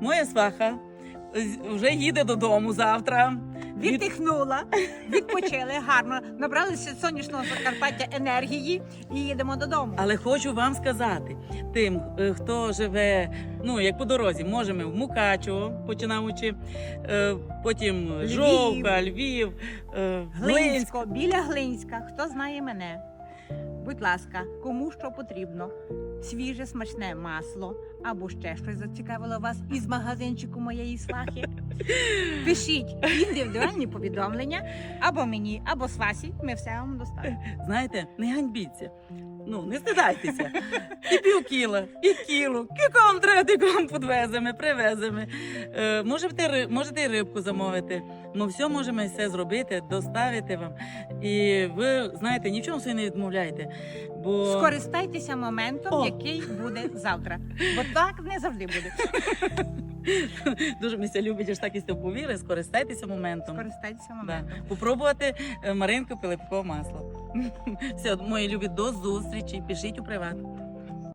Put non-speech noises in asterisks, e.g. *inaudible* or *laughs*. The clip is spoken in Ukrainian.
Моя сваха вже їде додому завтра. Від- Віддихнула, відпочили гарно, набралися сонячного Закарпаття енергії і їдемо додому. Але хочу вам сказати, тим, е, хто живе, ну як по дорозі, можемо в Мукачево, починаючи, е, потім Львів. Жовка, Львів, е, Глинськ. Глинсько, біля Глинська. Хто знає мене? Будь ласка, кому що потрібно? Свіже смачне масло або ще щось зацікавило вас із магазинчику моєї свахи. Пишіть індивідуальні повідомлення або мені, або свасі. Ми все вам доставимо. Знаєте, не ганьбіться. Ну, не стидайтеся. І пів кіла, і кіло. Кілько вам треба, вам підвеземо, привеземо. Е, можете, ри- можете і рибку замовити. Ми все можемо все зробити, доставити вам. І ви знаєте, ні в чому собі не відмовляйте. Бо Скористайтеся моментом, О. який буде завтра. Бо так не завжди буде. *laughs* *laughs* дуже мися любить, аж так і повіри, скористайтеся моментом. Скористайтеся Да. моментом. Попробувати е, Маринку Пилипкове масло. *laughs* Все, мої любі, до зустрічі. Пишіть у приват.